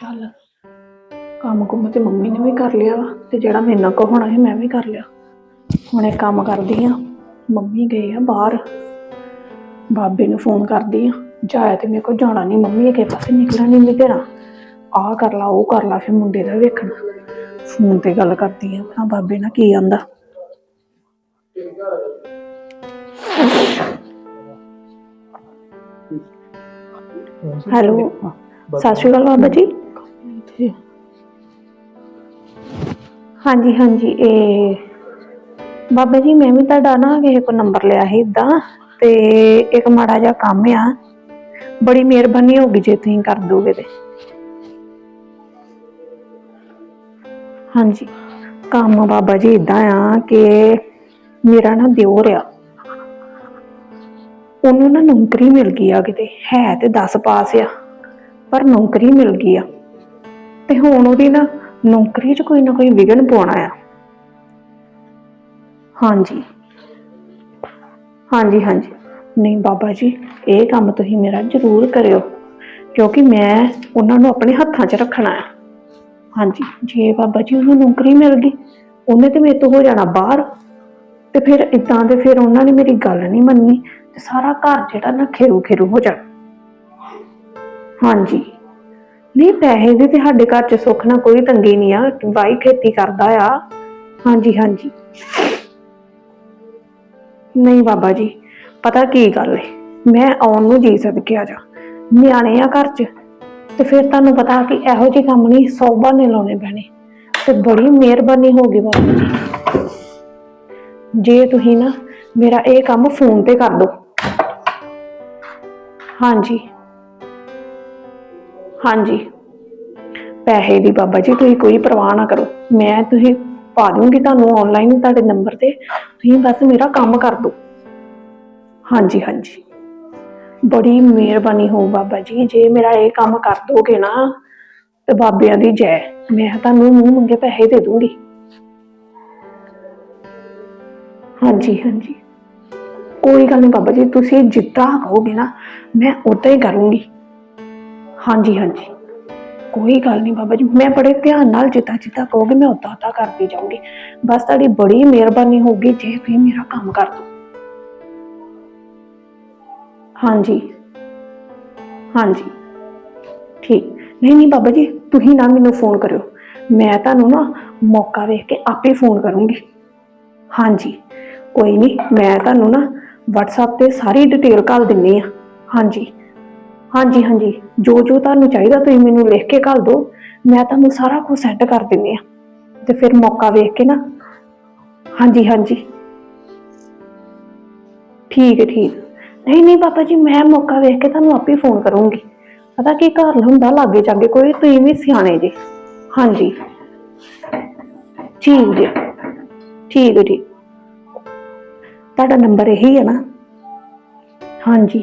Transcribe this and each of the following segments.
ਚੱਲ ਕੰਮ ਕੁੰਮ ਤੇ ਮੰਮੀ ਨੇ ਵੀ ਕਰ ਲਿਆ ਵਾ ਤੇ ਜਿਹੜਾ ਮੇਰੇ ਨਾਲ ਕੋ ਹੋਣਾ ਹੈ ਮੈਂ ਵੀ ਕਰ ਲਿਆ। ਹੁਣ ਇਹ ਕੰਮ ਕਰਦੀ ਆ, ਮੰਮੀ ਗਏ ਆ ਬਾਹਰ। ਬਾਬੇ ਨੂੰ ਫੋਨ ਕਰਦੀ ਆ, ਜਾਇਆ ਤੇ ਮੇਰੇ ਕੋਲ ਜਾਣਾ ਨਹੀਂ, ਮੰਮੀ ਨੇ ਕਿਸੇ ਪਾਸੇ ਨਿਕਲਣਾ ਨਹੀਂ ਮੈਂ ਘਰਾਂ। ਆਹ ਕਰ ਲਾ, ਉਹ ਕਰ ਲਾ, ਫਿਰ ਮੁੰਡੇ ਦਾ ਵੇਖਣਾ। ਫੋਨ ਤੇ ਗੱਲ ਕਰਦੀ ਆ, ਭਲਾ ਬਾਬੇ ਨਾਲ ਕੀ ਆਂਦਾ। ਹੈਲੋ, ਸਤਿ ਸ਼੍ਰੀ ਅਕਾਲ ਬਾਬਾ ਜੀ। ਹਾਂਜੀ ਹਾਂਜੀ, ਇਹ ਬਾਬਾ ਜੀ, ਮੈਂ ਵੀ ਤੁਹਾਡਾ ਨਾ ਕਿਸੇ ਕੋ ਨੰਬਰ ਲਿਆ ਸੀ ਇਦਾਂ ਤੇ ਇੱਕ ਮਾੜਾ ਜਿਹਾ ਕੰਮ ਆ। ਬੜੀ ਮਿਹਰਬਾਨੀ ਹੋਗੀ ਜੇ ਤੁਸੀਂ ਕਰ ਦੋਗੇ ਤੇ। ਹਾਂਜੀ, ਕੰਮ ਬਾਬਾ ਜੀ ਇਦਾਂ ਆ ਕਿ ਮੇਰਾ ਨਾ ਦਿਓਰ ਆ ਉਹਨੂੰ ਨਾ ਨੌਕਰੀ ਮਿਲ ਗਈ ਆ ਕਿਤੇ, ਹੈ ਤੇ 10 ਪਾਸ ਆ, ਪਰ ਨੌਕਰੀ ਮਿਲ ਗਈ ਆ। ਤੇ ਹੁਣ ਉਹਦੀ ਨਾ ਨੌਕਰੀ 'ਚ ਕੋਈ ਨਾ ਕੋਈ ਵਿਗਨ ਪਾਉਣਾ ਆ। ਹਾਂਜੀ। ਹਾਂਜੀ ਹਾਂਜੀ। ਨਹੀਂ ਬਾਬਾ ਜੀ, ਇਹ ਕੰਮ ਤੁਸੀਂ ਮੇਰਾ ਜ਼ਰੂਰ ਕਰਿਓ, ਕਿਉਂਕਿ ਮੈਂ ਉਹਨਾਂ ਨੂੰ ਆਪਣੇ ਹੱਥਾਂ 'ਚ ਰੱਖਣਾ ਆ। ਹਾਂਜੀ, ਜੇ ਬਾਬਾ ਜੀ ਉਹਨੂੰ ਨੌਕਰੀ ਮਿਲ ਗਈ, ਉਹਨੇ ਤੇ ਮੇਰੇ ਤੋਂ ਹੋ ਜਾਣਾ ਬਾਹਰ। ਤੇ ਫਿਰ ਇਦਾਂ ਦੇ ਫਿਰ ਉਹਨਾਂ ਨੇ ਮੇਰੀ ਗੱਲ ਨਹੀਂ ਮੰਨੀ, ਤੇ ਸਾਰਾ ਘਰ ਜਿਹੜਾ ਨਾ ਖੇਰੂ ਖੇਰੂ ਹੋ ਜਾਣਾ। ਹਾਂਜੀ। ਨਹੀਂ, ਪੈਸੇ ਦੀ ਤੇ ਸਾਡੇ ਘਰ 'ਚ ਸੁੱਖ ਨਾ ਕੋਈ ਤੰਗੀ ਨਹੀਂ ਆ, ਬਾਈ ਖੇਤੀ ਕਰਦਾ ਆ। ਹਾਂਜੀ ਹਾਂਜੀ। ਨਹੀਂ ਬਾਬਾ ਜੀ, ਪਤਾ ਕੀ ਗੱਲ ਏ? ਮੈਂ ਆਉਣ ਨੂੰ ਜੀ ਸਦਕੇ ਆ ਜਾ। ਨਿਆਣੇ ਆ ਘਰ 'ਚ, ਤੇ ਫਿਰ ਤੁਹਾਨੂੰ ਪਤਾ ਕਿ ਇਹੋ ਜਿਹੇ ਕੰਮ ਨਹੀਂ ਸੌ ਨੇ ਲਾਉਣੇ ਪੈਣੇ। ਤੇ ਬੜੀ ਮਿਹਰਬਾਨੀ ਹੋਗੀ ਬਾਬਾ ਜੀ। ਜੇ ਤੁਸੀਂ ਨਾ ਮੇਰਾ ਇਹ ਕੰਮ ਫੋਨ ਤੇ ਕਰ ਦਿਓ ਹਾਂਜੀ। ਹਾਂਜੀ। ਪੈਸੇ ਦੀ ਬਾਬਾ ਜੀ, ਤੁਸੀਂ ਕੋਈ ਪਰਵਾਹ ਨਾ ਕਰੋ। ਮੈਂ ਤੁਸੀਂ ਪਾ ਦੂੰਗੀ ਤੁਹਾਨੂੰ ਆਨਲਾਈਨ ਤੁਹਾਡੇ ਨੰਬਰ ਤੇ। ਤੁਸੀਂ ਬਸ ਮੇਰਾ ਕੰਮ ਕਰ ਦਿਓ। ਹਾਂਜੀ ਹਾਂਜੀ। ਬੜੀ ਮਿਹਰਬਾਨੀ ਹੋ ਬਾਬਾ ਜੀ। ਜੇ ਮੇਰਾ ਇਹ ਕੰਮ ਕਰ ਦੋਗੇ ਨਾ, ਤੇ ਬਾਬਿਆਂ ਦੀ ਜੈ। ਮੈਂ ਤੁਹਾਨੂੰ ਮੂੰਹ ਮੰਗੇ ਪੈਸੇ ਦੇ ਦੂੰਗੀ। ਹਾਂਜੀ ਹਾਂਜੀ। ਕੋਈ ਗੱਲ ਨਹੀਂ ਬਾਬਾ ਜੀ, ਤੁਸੀਂ ਜਿੱਦਾਂ ਕਹੋਗੇ ਨਾ, ਮੈਂ ਉਦਾਂ ਹੀ ਕਰੂੰਗੀ। ਹਾਂਜੀ ਹਾਂਜੀ। ਕੋਈ ਗੱਲ ਨਹੀਂ ਬਾਬਾ ਜੀ, ਮੈਂ ਬੜੇ ਧਿਆਨ ਨਾਲ ਜਿੱਦਾਂ ਜਿੱਦਾਂ ਕਹੋਗੇ ਮੈਂ ਉਦਾਂ ਉਦਾਂ ਕਰਦੀ ਜਾਊਂਗੀ। ਬਸ ਤੁਹਾਡੀ ਬੜੀ ਮਿਹਰਬਾਨੀ ਹੋਊਗੀ ਜੇ ਤੁਸੀਂ ਮੇਰਾ ਕੰਮ ਕਰ ਦੋ। ਹਾਂਜੀ। ਹਾਂਜੀ। ਠੀਕ। ਨਹੀਂ ਨਹੀਂ ਬਾਬਾ ਜੀ, ਤੁਸੀਂ ਨਾ ਮੈਨੂੰ ਫੋਨ ਕਰਿਓ। ਮੈਂ ਤੁਹਾਨੂੰ ਨਾ ਮੌਕਾ ਵੇਖ ਕੇ ਆਪੇ ਫੋਨ ਕਰੂੰਗੀ। ਹਾਂਜੀ। ਕੋਈ ਨਹੀਂ, ਮੈਂ ਤੁਹਾਨੂੰ ਨਾ WhatsApp ਤੇ ਸਾਰੀ ਡਿਟੇਲ ਘੱਲ ਦਿੰਨੀ ਆ। ਹਾਂਜੀ। ਹਾਂਜੀ ਹਾਂਜੀ। ਜੋ ਜੋ ਤੁਹਾਨੂੰ ਚਾਹੀਦਾ ਤੁਸੀਂ ਮੈਨੂੰ ਲਿਖ ਕੇ ਘੱਲ ਦਿਓ। ਮੈਂ ਤੁਹਾਨੂੰ ਸਾਰਾ ਕੁਝ ਸੈੱਟ ਕਰ ਦਿੰਨੀ ਆ ਤੇ ਫਿਰ ਮੌਕਾ ਵੇਖ ਕੇ ਨਾ। ਹਾਂਜੀ ਹਾਂਜੀ। ਠੀਕ ਹੈ, ਠੀਕ। ਨਹੀਂ ਨਹੀਂ ਪਾਪਾ ਜੀ, ਮੈਂ ਮੌਕਾ ਵੇਖ ਕੇ ਤੁਹਾਨੂੰ ਆਪੇ ਫੋਨ ਕਰੂੰਗੀ। ਪਤਾ ਕੀ ਘਰ ਹੁੰਦਾ, ਲਾਗੇ ਚਾਗੇ ਕੋਈ, ਤੁਸੀਂ ਵੀ ਸਿਆਣੇ ਜੇ। ਹਾਂਜੀ। ਠੀਕ ਜੀ। ਠੀਕ ਹੈ, ਠੀਕ। ਤੁਹਾਡਾ ਨੰਬਰ ਇਹੀ ਹੈ ਨਾ। ਹਾਂਜੀ।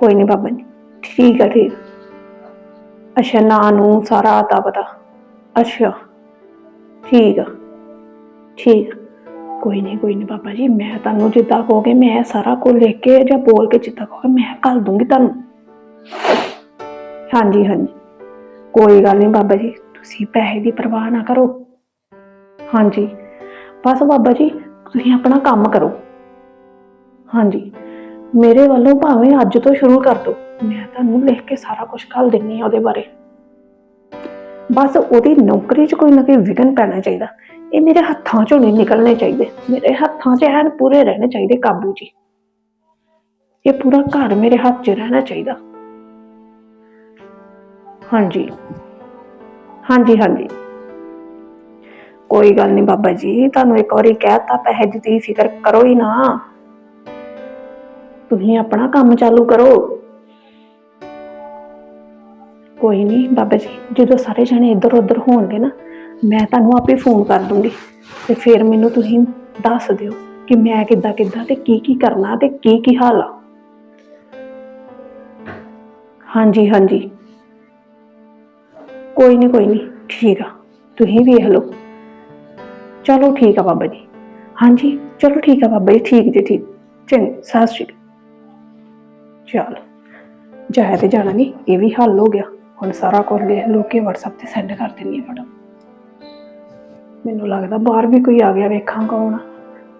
ਕੋਈ ਨਹੀਂ ਬਾਬਾ ਜੀ। ਠੀਕ ਆ, ਠੀਕ। ਅੱਛਾ, ਨਾਂ ਨੂੰ ਸਾਰਾ ਆਤਾ ਪਤਾ। ਅੱਛਾ, ਠੀਕ ਆ। ਠੀਕ ਕੋਈ ਨਹੀਂ ਕੋਈ ਨਹੀਂ ਬਾਬਾ ਜੀ, ਮੈਂ ਤੁਹਾਨੂੰ ਜਿੱਦਾਂ ਕਹੋਗੇ, ਮੈਂ ਸਾਰਾ ਕੁਝ ਲਿਖ ਕੇ ਜਾਂ ਬੋਲ ਕੇ ਜਿੱਦਾਂ ਕਹੋਗੇ, ਮੈਂ ਕੱਲ ਦੂੰਗੀ ਤੁਹਾਨੂੰ। ਹਾਂਜੀ ਹਾਂਜੀ। ਕੋਈ ਗੱਲ ਨਹੀਂ ਬਾਬਾ ਜੀ, ਤੁਸੀਂ ਪੈਸੇ ਦੀ ਪਰਵਾਹ ਨਾ ਕਰੋ। ਹਾਂਜੀ। ਬਸ ਬਾਬਾ ਜੀ, ਤੁਸੀਂ ਆਪਣਾ ਕੰਮ ਕਰੋ। ਹਾਂਜੀ। ਮੇਰੇ ਵੱਲੋਂ ਭਾਵੇਂ ਅੱਜ ਤੋਂ ਸ਼ੁਰੂ ਕਰ ਦਿਓ ਮੈਂ ਤੁਹਾਨੂੰ ਲਿਖ ਕੇ ਸਾਰਾ ਕੁਝ ਕੱਲ ਦਿੰਨੀ ਆ ਉਹਦੇ ਬਾਰੇ। ਬਸ ਉਹਦੀ ਨੌਕਰੀ 'ਚ ਕੋਈ ਨਾ ਕੋਈ ਵਿਗਨ ਪੈਣਾ ਚਾਹੀਦਾ। ਇਹ ਮੇਰੇ ਹੱਥਾਂ 'ਚੋਂ ਨਹੀਂ ਨਿਕਲਣੇ ਚਾਹੀਦੇ। ਮੇਰੇ ਹੱਥਾਂ 'ਚ ਐਨ ਪੂਰੇ ਰਹਿਣੇ ਚਾਹੀਦੇ ਕਾਬੂ ਜੀ ਇਹ ਪੂਰਾ ਘਰ ਮੇਰੇ ਹੱਥ 'ਚ ਰਹਿਣਾ ਚਾਹੀਦਾ। ਹਾਂਜੀ। ਹਾਂਜੀ ਹਾਂਜੀ। ਕੋਈ ਗੱਲ ਨਹੀਂ ਬਾਬਾ ਜੀ, ਤੁਹਾਨੂੰ ਇੱਕ ਵਾਰੀ ਕਹਿਤਾ ਪੈਸੇ ਦੀ ਫਿਕਰ ਕਰੋ ਹੀ ਨਾ। ਤੁਸੀਂ ਆਪਣਾ ਕੰਮ ਚਾਲੂ ਕਰੋ। ਕੋਈ ਨਹੀਂ ਬਾਬਾ ਜੀ, ਜਦੋਂ ਸਾਰੇ ਜਣੇ ਇੱਧਰ ਉੱਧਰ ਹੋਣਗੇ ਨਾ, ਮੈਂ ਤੁਹਾਨੂੰ ਆਪੇ ਫੋਨ ਕਰ ਦੂੰਗੀ ਤੇ ਫਿਰ ਮੈਨੂੰ ਤੁਸੀਂ ਦੱਸ ਦਿਓ ਕਿ ਮੈਂ ਕਿੱਦਾਂ ਕਿੱਦਾਂ ਤੇ ਕੀ ਕੀ ਕਰਨਾ ਤੇ ਕੀ ਕੀ ਹਾਲ ਆ। ਹਾਂਜੀ ਹਾਂਜੀ। ਕੋਈ ਨਹੀਂ ਕੋਈ ਨਹੀਂ, ਠੀਕ ਆ। ਤੁਸੀਂ ਵੇਖ ਲਓ। ਚਲੋ ਠੀਕ ਆ ਬਾਬਾ ਜੀ। ਹਾਂਜੀ, ਚਲੋ ਠੀਕ ਆ ਬਾਬਾ ਜੀ, ਠੀਕ ਜੀ, ਠੀਕ। ਚੰਗਾ, ਸਤਿ ਸ਼੍ਰੀ ਅਕਾਲ। ਚੱਲ। ਜਾਇਆ ਤੇ ਜਾਣਾ ਨਹੀਂ ਇਹ ਵੀ ਹੱਲ ਹੋ ਗਿਆ। ਹੁਣ ਸਾਰਾ ਕੁਝ ਲਿਖ ਲੋ WhatsApp ਤੇ ਸੈਂਡ ਕਰ ਦਿੰਨੀ ਆ ਫਟੋ ਮੈਨੂੰ ਲੱਗਦਾ ਬਾਹਰ ਵੀ ਕੋਈ ਆ ਗਿਆ, ਵੇਖਾਂ ਕੌਣ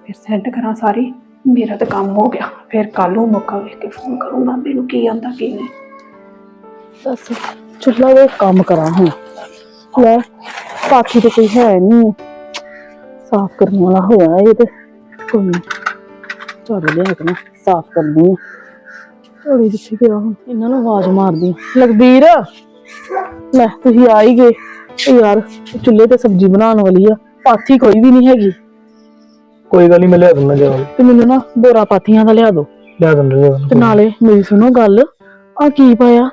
ਫਿਰ ਸੈਂਡ ਕਰਾਂ ਸਾਰੀ। ਮੇਰਾ ਤਾਂ ਕੰਮ ਹੋ ਗਿਆ। ਫਿਰ ਕੱਲ ਨੂੰ ਮੌਕਾ ਵੇਖ ਕੇ ਫੋਨ ਕਰੂੰ ਬਾਬੇ ਨੂੰ, ਕੀ ਆਂਦਾ, ਕੀ ਨਹੀਂ। ਬਸ ਚੁੱਲ੍ਹਾ ਦੇ ਕੰਮ ਕਰਾਂ ਹੁਣ। ਲੈ ਪਾਖੀ ਤਾਂ ਕੋਈ ਹੈ ਨਹੀਂ ਸਾਫ਼ ਕਰਨ ਵਾਲਾ ਹੋਇਆ ਇਹ ਤੇ। ਕੋਈ ਨੀ। ਲਿਆ ਕੇ ਨਾ ਸਾਫ਼ ਕਰਨੀ ਆ। ਝਾੜੂ ਕਿੱਥੇ ਗਿਆ ਹੁਣ। ਇਹਨਾਂ ਨੂੰ ਆਵਾਜ਼ ਮਾਰਦੀ। ਲਖਬੀਰ ਲੈ ਤੁਸੀਂ ਆ ਹੀ ਗਏ। ਇਹ ਯਾਰ ਚੁੱਲ੍ਹੇ ਤੇ ਸਬਜ਼ੀ ਬਣਾਉਣ ਵਾਲੀ ਆ। ਪਾਥੀ ਕੋਈ ਵੀ ਨਹੀਂ ਹੈਗੀ। ਕੋਈ ਗੱਲ ਨਹੀਂ ਮੈਂ ਲਿਆ ਦਿੰਦਾ ਜਾ ਤੇ ਮੈਨੂੰ ਨਾ ਬੋਰਾ ਪਾਥੀਆਂ ਦਾ ਲਿਆ ਦਿਓ। ਲਿਆ ਦਿੰਦਾ ਲਿਆ ਤੇ ਨਾਲੇ ਮੇਰੀ ਸੁਣੋ ਗੱਲ। ਆ ਕੀ ਪਾਇਆ?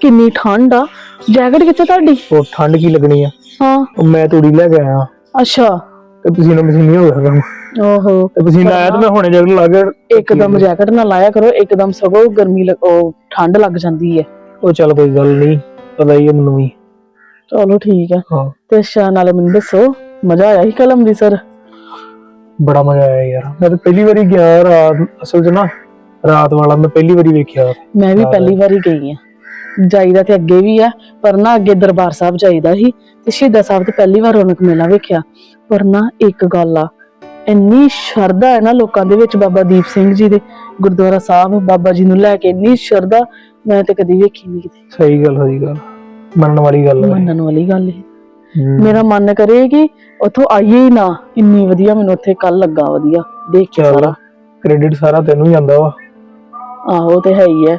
ਕਿੰਨੀ ਠੰਡ ਆ। ਜੈਕਟ ਕਿੱਥੇ ਤੁਹਾਡੀ? ਉਹ ਠੰਡ ਕੀ ਲੱਗਣੀ ਆ? ਹਾਂ। ਉਹ ਮੈਂ ਤੂੜੀ ਲੈ ਕੇ ਆਇਆ। ਅੱਛਾ। ਤੇ ਪਸੀਨਾ ਮਸੀਨੀ ਹੋ ਗਿਆ ਕੰਮ। ਓਹੋ। ਤੇ ਪਸੀਨਾ ਆਇਆ ਤੇ ਮੈਂ ਹੁਣੇ ਜੈਕਟ ਲਾ ਕੇ ਇੱਕਦਮ ਜੈਕਟ ਨਾ ਲਾਇਆ ਕਰੋ ਇੱਕਦਮ ਸਗੋਂ ਗਰਮੀ ਲੱਗ ਉਹ ਠੰਡ ਲੱਗ ਜਾਂਦੀ ਹੈ ਉਹ ਚੱਲ ਕੋਈ ਗੱਲ ਨਹੀਂ ਪਤਾ ਹੀ ਹੈ ਮੈਨੂੰ ਵੀ। ਚਲੋ ਠੀਕ ਹੈ ਹਾਂ। ਤੇ ਅੱਛਾ ਨਾਲੇ ਮੈਨੂੰ ਦੱਸੋ ਮਜ਼ਾ ਆਇਆ ਸੀ ਕੱਲ ਅੰਮ੍ਰਿਤਸਰ ਬੜਾ ਮਜ਼ਾ ਆਇਆ ਯਾਰ। ਮੈਂ ਤਾਂ ਪਹਿਲੀ ਵਾਰੀ ਗਿਆ ਰਾਤ ਅਸਲ 'ਚ ਨਾ ਰਾਤ ਵਾਲਾ ਮੈਂ ਪਹਿਲੀ ਵਾਰੀ ਵੇਖਿਆ। ਮੈਂ ਵੀ ਪਹਿਲੀ ਵਾਰੀ ਗਈ ਆ। ਜਾਈਦਾ ਤੇ ਅੱਗੇ ਵੀ ਆ ਪਰ ਨਾ ਅੱਗੇ ਦਰਬਾਰ ਸਾਹਿਬ ਜਾਈਦਾ ਸੀ। ਤੇ ਸ਼ਹੀਦਾਂ ਸਾਹਿਬ ਤੇ ਪਹਿਲੀ ਵਾਰ ਰੌਣਕ ਮੇਲਾ ਵੇਖਿਆ। ਪਰ ਨਾ ਇੱਕ ਗੱਲ ਆ ਇੰਨੀ ਸ਼ਰਧਾ ਹੈ ਨਾ ਲੋਕਾਂ ਦੇ ਵਿੱਚ ਬਾਬਾ ਦੀਪ ਸਿੰਘ ਜੀ ਦੇ ਗੁਰਦੁਆਰਾ ਸਾਹਿਬ ਬਾਬਾ ਜੀ ਨੂੰ ਲੈ ਕੇ ਇੰਨੀ ਸ਼ਰਧਾ ਮੈਂ ਤੇ ਕਦੀ ਵੇਖੀ ਨਹੀਂ ਕਿਤੇ। ਸਹੀ ਗੱਲ ਸਹੀ ਗੱਲ ਮੰਨਣ ਵਾਲੀ ਗੱਲ ਹੈ ਮੰਨਣ ਵਾਲੀ ਗੱਲ ਹੈ। ਮੇਰਾ ਮਨ ਕਰੇ ਕਿ ਉੱਥੋਂ ਆਈਏ ਹੀ ਨਾ ਇੰਨੀ ਵਧੀਆ ਮੈਨੂੰ ਉੱਥੇ ਕੱਲ ਲੱਗਾ ਵਧੀਆ ਦੇਖ ਕੇ ਸਾਰਾ। ਕ੍ਰੈਡਿਟ ਸਾਰਾ ਤੈਨੂੰ ਹੀ ਜਾਂਦਾ ਵਾ। ਆਹੋ ਤੇ ਹੈ ਹੀ ਹੈ।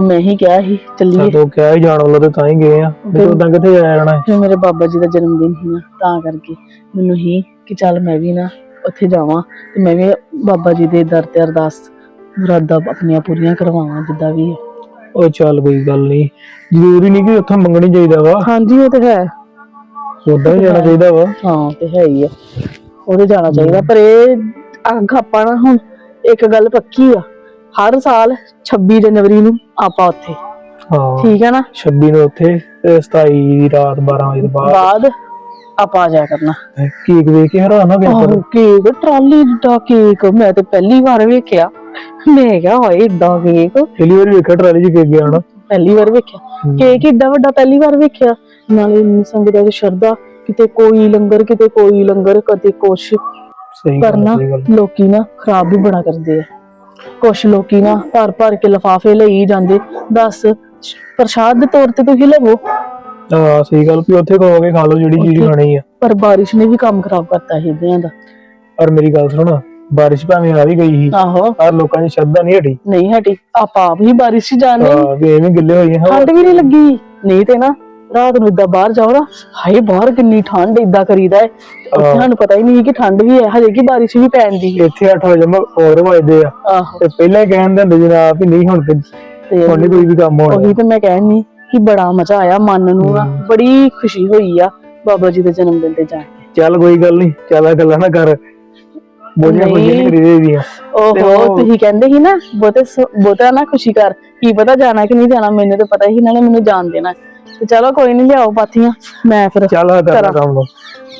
ਮੈਂ ਹੀ ਕਿਹਾ ਸੀ ਚੱਲੀਏ। ਤੂੰ ਕਿਹਾ ਹੀ ਜਾਣ ਵਾਲਾ ਤੇ ਤਾਂ ਹੀ ਗਏ ਆ। ਤੇ ਉਦਾਂ ਕਿੱਥੇ ਜਾਇਆ ਜਾਣਾ ਹੈ? ਫਿਰ ਮੇਰੇ ਬਾਬਾ ਜੀ ਦਾ ਜਨਮ ਦਿਨ ਸੀ ਨਾ ਤਾਂ ਕਰਕੇ। ਮੈਨੂੰ ਹੀ ਕਿ ਚੱਲ ਮੈਂ ਵੀ ਨਾ ਉੱਥੇ ਜਾਵਾਂ ਤੇ ਮੈਂ ਵੀ ਬਾਬਾ ਜੀ ਦੇ ਦਰ ਤੇ ਅਰਦਾਸ ਮੁਰਾਦਾਂ ਆਪਣੀਆਂ ਪੂਰੀਆਂ ਕਰਵਾਵਾਂ ਜਿੱਦਾਂ ਵੀ ਹੈ। ਉਹ ਚੱਲ ਕੋਈ ਗੱਲ ਨਹੀਂ ਜ਼ਰੂਰੀ ਨਹੀਂ ਕਿ ਉੱਥੋਂ ਮੰਗਣੀ ਚਾਹੀਦਾ ਵਾ। ਹਾਂਜੀ ਉਹ ਤੇ ਹੈ। ਉਦਾਂ ਹੀ ਜਾਣਾ ਚਾਹੀਦਾ ਵਾ। ਹਾਂ ਤੇ ਹੈ ਹੀ ਹੈ ਉਹਦੇ ਜਾਣਾ ਚਾਹੀਦਾ ਪਰ ਇਹ ਅੱਗ ਆਪਾਂ ਨਾ ਹੁਣ ਇੱਕ ਗੱਲ ਪੱਕੀ ਆ। ਹਰ ਸਾਲ 26 ਜਨਵਰੀ ਨੂੰ ਆਪਾਂ ਉੱਥੇ। ਹਾਂ। ਠੀਕ ਹੈ ਨਾ? 26 ਨੂੰ ਉੱਥੇ ਤੇ 27 ਦੀ ਰਾਤ 12 ਵਜੇ ਤੋਂ ਬਾਅਦ। ਬਾਅਦ ਆਪਾਂ ਆ ਜਾਇਆ ਕਰਨਾ। ਕੇਕ ਵੇਖ ਕੇ ਹੈਰਾਨ ਹੋ ਗਿਆ ਆਹੋ ਕੇਕ ਟਰਾਲੀ ਦਾ ਕੇਕ ਮੈਂ ਤੇ ਪਹਿਲੀ ਵਾਰ ਵੇਖਿਆ। ਮੈਂ ਕਿਹਾ ਹੋਏ ਇਦਾਂ ਕੇਕ। ਪਹਿਲੀ ਵਾਰੀ ਵੇਖਿਆ ਟਰਾਲੀ 'ਚ ਕੇਕ ਗਿਆ ਹਨਾ ਪਹਿਲੀ ਵਾਰ ਵੇਖਿਆ। ਕੇਕ ਏਡਾ ਵੱਡਾ ਪਹਿਲੀ ਵਾਰ ਵੇਖਿਆ। ਨਾਲੇ ਇੰਨੀ ਸੰਗਤ ਦੀ ਸ਼ਰਧਾ ਕਿਤੇ ਕੋਈ ਲੰਗਰ ਕਿਤੇ ਕੋਈ ਲੰਗਰ ਕਦੇ ਕੁਛ ਸਹੀ ਪਰ ਗੱਲ ਨਾ ਸਹੀ ਗੱਲ ਲੋਕੀ ਨਾ ਖਰਾਬ ਵੀ ਬੜਾ ਕਰਦੇ ਆ। ਕੁਛ ਲੋਕੀ ਨਾ ਭਰ ਭਰ ਕੇ ਲਫਾਫੇ ਲਈ ਜਾਂਦੇ। ਦੱਸ ਪ੍ਰਸ਼ਾਦ ਦੇ ਤੌਰ ਤੇ ਤੁਸੀਂ ਲਵੋ। ਹਾਂ ਸਹੀ ਗੱਲ ਵੀ ਉੱਥੇ ਕਹੋਗੇ ਖਾ ਲਓ ਜਿਹੜੀ ਚੀਜ਼ ਉੱਥੇ- ਖਾਣੀ ਆ। ਪਰ ਬਾਰਿਸ਼ ਨੇ ਵੀ ਕੰਮ ਖਰਾਬ ਕਰਤਾ ਇਦਾਂ ਦਾ। ਪਰ ਮੇਰੀ ਗੱਲ ਸੁਣ ਬਾਰਿਸ਼ ਭਾਵੇਂ ਆ ਵੀ ਗਈ ਸੀ ਆਹੋ। ਪਰ ਲੋਕਾਂ ਦੀ ਸ਼ਰਧਾ ਨਹੀਂ ਹਟੀ। ਨਹੀਂ ਹਟੀ ਆਪਾਂ ਆਪ ਹੀ ਬਾਰਿਸ਼ 'ਚ ਜਾਣੇ ਹਾਂ। ਵੀ ਐਵੇਂ ਗਿੱਲੇ ਹੋਏ ਹਾਂ। ਠੰਡ ਵੀ ਨਹੀਂ ਲੱਗੀ। ਨਹੀਂ ਤੇ ਨਾ ਰਾਤ ਨੂੰ ਇਦਾਂ ਬਾਹਰ ਜਾਓ ਨਾ ਹਾਏ ਬਾਹਰ ਕਿੰਨੀ ਠੰਡ ਇਦਾਂ ਕਰੀਦਾ ਹੈ। ਉੱਥੇ ਹਾਂ। ਸਾਨੂੰ ਪਤਾ ਹੀ ਨਹੀਂ ਕਿ ਠੰਡ ਵੀ ਹੈ ਹਜੇ ਕਿ ਬਾਰਿਸ਼ ਵੀ ਪੈਣ ਦੀ ਹੈ। ਇੱਥੇ 8 ਵਜੇ ਮ- ਹੋਰ ਵੱਜਦੇ ਆ। ਆਹੋ। ਤੇ ਪਹਿਲਾਂ ਹੀ ਕਹਿਣ ਦਿੰਦੇ ਜਨਾਬ ਵੀ ਨਹੀਂ ਹੁਣ ਤੇ ਤੇ ਹੁਣ ਨੀ ਕੋਈ ਵੀ ਕੰਮ ਹੋਣਾ। ਉਹੀ ਤੇ ਮੈਂ ਕਹਿਣੀ ਕਿ ਬੜਾ ਮਜ਼ਾ ਆਇਆ ਮਨ ਨੂੰ ਨਾ ਬੜੀ ਖੁਸ਼ੀ ਹੋਈ ਆ ਬਾਬਾ ਜੀ ਦੇ ਜਨਮ ਦਿਨ ਤੇ ਜਾ ਕੇ। ਚੱਲ ਕੋਈ ਗੱਲ ਨਹੀਂ ਚੱਲ ਇਹ ਗੱਲਾਂ ਨਾ ਕਰ। ਬੋਝਾਂ ਕੋਈ ਨਹੀਂ। ਕਰੀ ਦੀਆਂ ਓਹੋ ਤੁਸੀਂ ਕਹਿੰਦੇ ਸੀ ਨਾ ਬਹੁਤੇ ਬਹੁਤਾ ਨਾ ਖੁਸ਼ੀ ਕਰ ਕੀ ਪਤਾ ਜਾਣਾ ਕਿ ਨਹੀਂ ਜਾਣਾ ਮੈਨੂੰ ਤਾਂ ਪਤਾ ਹੀ ਨਾਲੇ ਮੈਨੂੰ ਜਾਣ ਦੇਣਾ। ਤੇ ਚਲੋ ਕੋਈ ਨਹੀਂ ਲਿਆਓ ਪਾਥੀਆਂ ਮੈਂ ਫਿਰ ਚੱਲ ਆ ਕਰ। ਕੰਮ ਨੂੰ।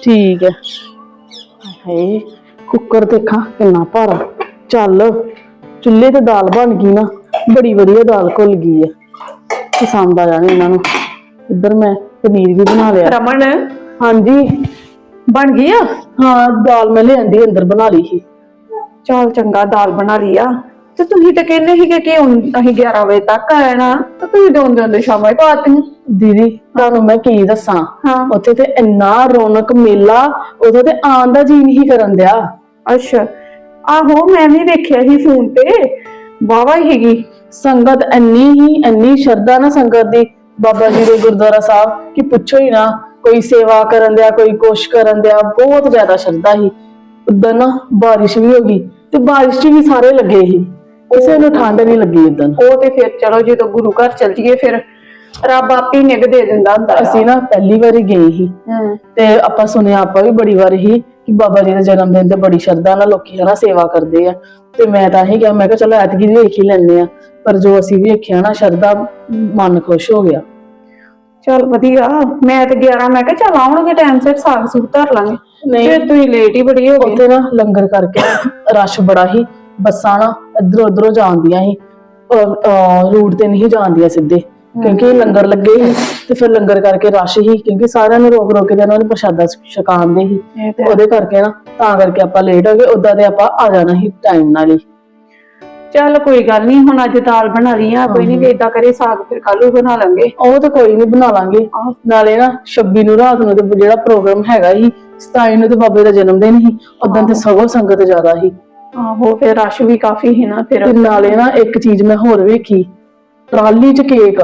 ਠੀਕ ਹੈ। ਹਾਏ ਕੁੱਕਰ ਦੇਖਾਂ ਕਿੰਨਾ ਭਾਰਾ। ਚੱਲ ਚੁੱਲ੍ਹੇ ਤੇ ਦਾਲ ਬਣ ਗਈ ਨਾ ਬੜੀ ਵਧੀਆ ਦਾਲ ਘੁਲ ਗਈ ਹੈ ਪਸੰਦ ਆ ਜਾਣੀ ਇਹਨਾਂ ਨੂੰ। ਇੱਧਰ ਮੈਂ ਪਨੀਰ ਵੀ ਬਣਾ ਲਿਆ। ਰਮਨ? ਹਾਂਜੀ। ਬਣ ਗਈ ਆ? ਹਾਂ ਦਾਲ ਮੈਂ ਲਿਆਂਦੀ ਅੰਦਰ ਬਣਾ ਲਈ ਸੀ। ਚਲ ਚੰਗਾ ਦਾਲ ਬਣਾ ਲਈ ਆ। ਤੇ ਤੁਸੀਂ ਤਾਂ ਕਹਿੰਦੇ ਸੀਗੇ ਕਿ ਹੁਣ ਅਸੀਂ 11 ਵਜੇ ਤੱਕ ਆਣਾ ਤੇ ਤੁਸੀਂ ਦੋਨ ਦੋਨ ਸ਼ਾਮਾਂ ਹੀ ਪਾਤੀ ਦੀਦੀ ਤੁਹਾਨੂੰ ਮੈਂ ਕੀ ਦੱਸਾਂ? ਹਾਂ। ਉੱਥੇ ਤੇ ਇੰਨਾ ਰੌਣਕ ਮੇਲਾ ਉਦੋਂ ਤੇ ਆਉਣ ਦਾ ਜੀ ਨਹੀਂ ਕਰਨ ਦਿਆ। ਅੱਛਾ। ਆਹੋ ਮੈਂ ਵੀ ਵੇਖਿਆ ਸੀ ਫੋਨ ਤੇ। ਵਾਵਾ ਹੀਗੀ। ਸੰਗਤ ਇੰਨੀ ਹੀ ਇੰਨੀ ਸ਼ਰਧਾ ਨਾ ਸੰਗਤ ਦੀ ਬਾਬਾ ਜੀ ਦੇ ਗੁਰਦੁਆਰਾ ਸਾਹਿਬ ਕਿ ਪੁੱਛੋ ਹੀ ਨਾ ਕੋਈ ਸੇਵਾ ਕਰਨ ਦਿਆ ਕੋਈ ਕੁਛ ਕਰਨ ਦਿਆ ਬਹੁਤ ਜ਼ਿਆਦਾ ਸ਼ਰਧਾ ਸੀ। ਉਦੋਂ ਨਾ ਬਾਰਿਸ਼ ਵੀ ਹੋ ਗਈ ਤੇ ਬਾਰਿਸ਼ 'ਚ ਵੀ ਸਾਰੇ ਲੱਗੇ ਸੀ। ਕਿਸੇ ਨੂੰ ਠੰਡ ਨਹੀਂ ਲੱਗੀ ਉਦੋਂ। ਉਹ ਤੇ ਫਿਰ ਚਲੋ ਜਦੋਂ ਗੁਰੂ ਘਰ ਚਲ ਜੀਏ ਫਿਰ ਰੱਬ ਆਪੇ ਹੀ ਨਿਗ ਦੇ ਦਿੰਦਾ ਹੁੰਦਾ। ਅਸੀਂ ਨਾ ਪਹਿਲੀ ਵਾਰੀ ਗਏ ਸੀ। ਹੂੰ। ਤੇ ਆਪਾਂ ਸੁਣਿਆ ਆਪਾਂ ਵੀ ਬੜੀ ਵਾਰ ਹੀ ਕਿ ਬਾਬਾ ਜੀ ਦੇ ਜਨਮ ਦਿਨ ਤੇ ਬੜੀ ਸ਼ਰਧਾ ਨਾਲ ਲੋਕੀ ਹਨਾ ਸੇਵਾ ਕਰਦੇ ਆ। ਤੇ ਮੈਂ ਤਾਂ ਇਹ ਕਿਹਾ ਮੈਂ ਕਿਹਾ ਚਲੋ ਐਤਕੀ ਵੀ ਵੇਖ ਹੀ ਲੈਂਦੇ ਆ। ਪਰ ਜੋ ਅਸੀਂ ਵੇਖਿਆ ਨਾ ਸ਼ਰਧਾ ਮਨ ਖੁਸ਼ ਹੋ ਗਿਆ। ਚਲ ਵਧੀਆ ਮੈਂ ਤੇ 11 ਮੈਂ ਕਿਹਾ ਚੱਲ ਆਉਣਗੇ ਟਾਈਮ ਸਿਰ ਸਾਗ ਸੁਗ ਧਰ ਲਾਂਗੇ। ਨਹੀਂ। ਫਿਰ ਤੁਸੀਂ ਲੇਟ ਹੀ ਬੜੀ ਹੋ ਗਈ ਉੱਥੇ ਨਾ ਲੰਗਰ ਕਰਕੇ ਰਸ਼ ਬੜਾ ਹੀ ਬੱਸਾਂ ਨਾ ਇਧਰੋਂ ਉਧਰੋਂ ਜਾਂਦੀਆਂ ਸੀ ਰੂਟ ਤੇ ਨਹੀਂ ਜਾਂਦੀਆਂ ਸਿੱਧੇ ਕਿਉਂਕਿ ਲੰਗਰ ਲੱਗੇ ਸੀ ਤੇ ਫਿਰ ਲੰਗਰ ਕਰਕੇ ਰਸ਼ ਹੀ ਕਿਉਂਕਿ ਸਾਰਿਆਂ ਨੂੰ ਰੋਕ ਰੋਕ ਕੇ ਤੇ ਉਹਨਾਂ ਨੂੰ ਪ੍ਰਸ਼ਾਦਾ ਛਕਾਉਂਦੇ ਸੀ। ਇਹ ਤੇ ਉਹਦੇ ਕਰਕੇ ਨਾ ਤਾਂ ਕਰਕੇ ਆਪਾਂ ਲੇਟ ਹੋ ਗਏ ਉਦਾਂ ਤੇ ਆਪਾਂ ਆ ਜਾਣਾ ਸੀ ਟਾਈਮ ਨਾਲ ਹੀ। ਚੱਲ ਕੋਈ ਗੱਲ ਨਹੀਂ ਹੁਣ ਅੱਜ ਦਾਲ ਬਣਾ ਲਈ ਆ ਕੋਈ ਨਹੀਂ ਇਦਾਂ ਕਰੇ ਸਾਗ ਫਿਰ ਕੱਲ ਬਣਾ ਲਾਂਗੇ। ਉਹ ਤਾਂ ਕੋਈ ਨਹੀਂ ਬਣਾ ਲਾਂਗੇ। ਨਾਲੇ ਨਾ 26 ਨੂੰ ਰਾਤ ਨੂੰ ਤੇ ਜਿਹੜਾ ਪ੍ਰੋਗਰਾਮ ਹੈਗਾ ਸੀ 27 ਨੂੰ ਤੇ ਬਾਬੇ ਦਾ ਜਨਮ ਦਿਨ ਸੀ ਉਦੋਂ ਤੇ ਸਗੋਂ ਸੰਗਤ ਜ਼ਿਆਦਾ ਸੀ। ਆਹੋ ਫਿਰ ਰਸ਼ ਵੀ ਕਾਫੀ ਸੀ ਨਾ ਫਿਰ। ਤੇ ਨਾਲੇ ਨਾ ਇੱਕ ਚੀਜ਼ ਮੈਂ ਹੋਰ ਵੇਖੀ ਟਰਾਲੀ 'ਚ ਕੇਕ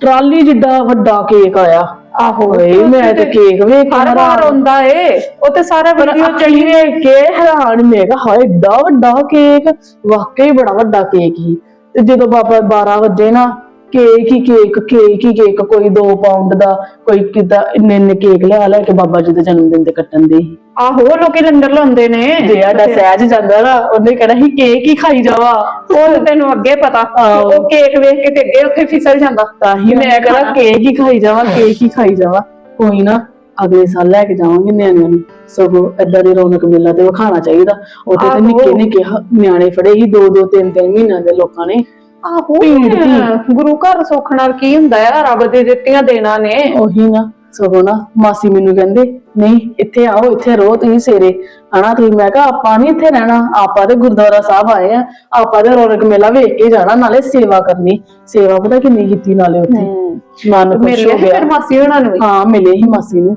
ਟਰਾਲੀ ਜਿੱਡਾ ਵੱਡਾ ਕੇਕ ਆਇਆ। ਆਹੋ ਓਏ ਮੈਂ ਤੇ ਕੇਕ ਵੇਖ ਕੇ ਹਰ ਵਾਰ ਹੈਰਾਨ ਹੁੰਦਾ ਏ। ਉਹ ਤੇ ਸਾਰਾ ਵੀਡੀਓ ਚੜੀ ਵੇਖ ਕੇ ਹੈਰਾਨ ਮੈਂ ਕਿਹਾ ਹਾਏ ਏਡਾ ਵੱਡਾ ਕੇਕ ਵਾਕਈ ਬੜਾ ਵੱਡਾ ਕੇਕ ਸੀ। ਤੇ ਜਦੋਂ ਬਾਬਾ 12 ਵਜੇ ਨਾ ਕੇਕ ਹੀ ਕੇਕ ਕੇਕ ਹੀ ਕੇਕ ਕੋਈ 2 ਪਾਉਂਡ ਦਾ ਕੋਈ ਕਿਦਾਂ ਇੰਨੇ ਇੰਨੇ ਕੇਕ ਲਿਆ ਲੈ ਕੇ ਬਾਬਾ ਜੀ ਦੇ ਜਨਮ ਦਿਨ ਤੇ ਕੱਟਣ ਦੇ ਸੀ। ਆਹੋ ਲੋਕੀ ਲੰਗਰ ਲਾਉਂਦੇ ਨੇ। ਜੇ ਸਾਡਾ ਸਹਿਜ ਜਾਂਦਾ ਨਾ ਉਹਨੇ ਕਹਿਣਾ ਸੀ ਕੇਕ ਹੀ ਖਾਈ ਜਾਵਾ। ਉਹ ਤੇ ਤੈਨੂੰ ਅੱਗੇ ਪਤਾ। ਉਹ ਕੇਕ ਵੇਖ ਕੇ ਤੇ ਅੱਗੇ ਉੱਥੇ ਫਿਸਲ ਜਾਂਦਾ। ਤਾਂ ਹੀ ਮੈਂ ਕਹਾਂ ਕੇਕ ਹੀ ਖਾਈ ਜਾਵਾਂ ਕੇਕ ਹੀ ਖਾਈ ਜਾਵਾਂ। ਕੋਈ ਨਾ ਅਗਲੇ ਸਾਲ ਲੈ ਕੇ ਜਾਵਾਂਗੇ ਨਿਆਣਿਆਂ ਨੂੰ। ਸਗੋਂ ਏਦਾਂ ਦੀ ਰੌਣਕ ਮੇਲਾ ਤੇ ਵਿਖਾਣਾ ਚਾਹੀਦਾ। ਉੱਥੇ ਤੇ। ਨਿੱਕੇ ਨਿੱਕੇ ਹ- ਨਿਆਣੇ ਫੜੇ ਸੀ ਦੋ ਦੋ ਤਿੰਨ ਤਿੰਨ ਮਹੀਨਿਆਂ ਦੇ ਲੋਕਾਂ ਨੇ। ਆਹੋ। ਭੀੜ। ਗੁਰੂ ਘਰ ਸੁੱਖ ਨਾਲ ਕੀ ਹੁੰਦਾ ਆ? ਰੱਬ ਦੇ ਦਿੱਤੀਆਂ ਦੇਣਾ ਨੇ। ਉਹੀ ਨਾ। ਸਗੋਂ ਨਾ ਮਾਸੀ ਮੈਨੂੰ ਕਹਿੰਦੇ ਨਹੀਂ ਇੱਥੇ ਆਓ ਇੱਥੇ ਰਹੋ ਤੁਸੀਂ ਸੇਰੇ ਹਨਾ ਤੁਸੀਂ ਮੈਂ ਕਿਹਾ ਆਪਾਂ ਨਹੀਂ ਇੱਥੇ ਰਹਿਣਾ ਆਪਾਂ ਤੇ ਗੁਰਦੁਆਰਾ ਸਾਹਿਬ ਆਏ ਆ ਆਪਾਂ ਤੇ ਰੌਣਕ ਮੇਲਾ ਵੇਖ ਕੇ ਜਾਣਾ ਨਾਲੇ ਸੇਵਾ ਕਰਨੀ। ਸੇਵਾ ਪਤਾ ਕਿੰਨੀ ਕੀਤੀ ਨਾਲੇ ਉੱਥੇ। ਮਨ ਖੁਸ਼ ਹੋ ਫਿਰ ਗਿਆ। ਮਾਸੀ ਹੋਣਾ ਨੂੰ। ਹਾਂ ਮਿਲੇ ਹੀ ਮਾਸੀ ਨੂੰ।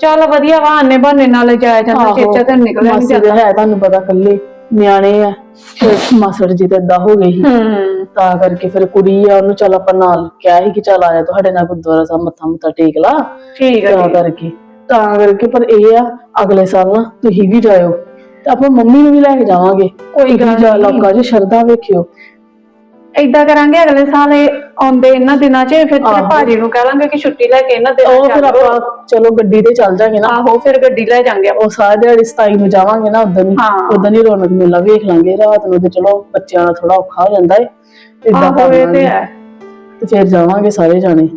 ਚੱਲ ਵਧੀਆ ਵਾ ਆਨੇ ਬਹਾਨੇ ਨਾਲ ਜਾਇਆ ਜਾਂਦਾ ਚੇਚਾ ਤੇ ਨਿਕਲਿਆ ਨਹੀਂ ਮਾਸੀ ਜਾਂਦਾ। ਦੇ ਹੈ ਤੁਹਾਨੂੰ ਪਤਾ ਕੱਲੇ ਨਿਆਣੇ ਆ ਤੇ ਮਾਸੜ ਜੀ ਤੇ ਏਦਾਂ ਹੋ ਸੀ। ਹੂੰ। ਤਾਂ ਕਰਕੇ ਫਿਰ ਕੁੜੀ ਆ ਉਹਨੂੰ ਚੱਲ ਆਪਾਂ ਨਾਲ ਕਿਹਾ ਸੀ ਕਿ ਚੱਲ ਆ ਜਾ ਤੁਹਾਡੇ ਨਾਲ ਗੁਰਦੁਆਰਾ ਸਾਹਿਬ ਮੱਥਾ ਮੁੱਥਾ ਟੇਕ ਲਾ। ਠੀਕ ਹੈ ਤਾਂ ਕਰਕੇ ਤਾਂ ਕਰਕੇ ਪਰ ਇਹ ਆ ਅਗਲੇ ਸਾਲ ਨਾ ਤੁਸੀਂ ਵੀ ਜਾਇਓ। ਤੇ ਆਪਾਂ ਮੰਮੀ ਨੂੰ ਵੀ ਲੈ ਕੇ ਜਾਵਾਂਗੇ। ਕੋਈ ਗੱਲ ਨਹੀਂ। ਲੋਕਾਂ 'ਚ ਸ਼ਰਧਾ ਵੇਖਿਓ। ਏਦਾਂ ਕਰਾਂਗੇ ਅਗਲੇ ਸਾਲ ਇਹ ਆਉਂਦੇ ਇਹਨਾਂ ਦਿਨਾਂ 'ਚ ਫਿਰ ਤੇਰੇ ਆਹੋ। ਭਾਜੀ ਨੂੰ ਕਹਾਂਗੇ ਕਿ ਛੁੱਟੀ ਲੈ ਕੇ ਇਹਨਾਂ ਦਿਨਾਂ ਉਹ 'ਚ ਫਿਰ ਆ ਜਾਓ। ਆਪਾਂ ਚਲੋ ਗੱਡੀ ਤੇ ਚੱਲ ਜਾਾਂਗੇ ਨਾ ਆਹੋ ਫਿਰ ਗੱਡੀ ਲੈ ਜਾਾਂਗੇ ਆਪਾਂ ਉਹ ਸਾਰੇ ਦਿਹਾੜੀ 27 ਨੂੰ ਜਾਵਾਂਗੇ ਨਾ ਉਦੋਂ ਹੀ ਹਾਂ। ਉਦੋਂ ਹੀ ਰੌਣਕ ਮੇਲਾ ਵੇਖ ਲਾਂਗੇ ਰਾਤ ਨੂੰ ਤੇ ਚਲੋ ਬੱਚਿਆਂ ਦਾ ਥੋੜਾ ਔਖਾ ਹੋ ਜਾਂਦਾ ਏ ਏਦਾਂ ਆਹੋ ਇਹ ਤੇ ਹੈ ਤੇ ਫਿਰ ਜਾਵਾਂਗੇ ਸਾਰੇ ਜਾਣੇ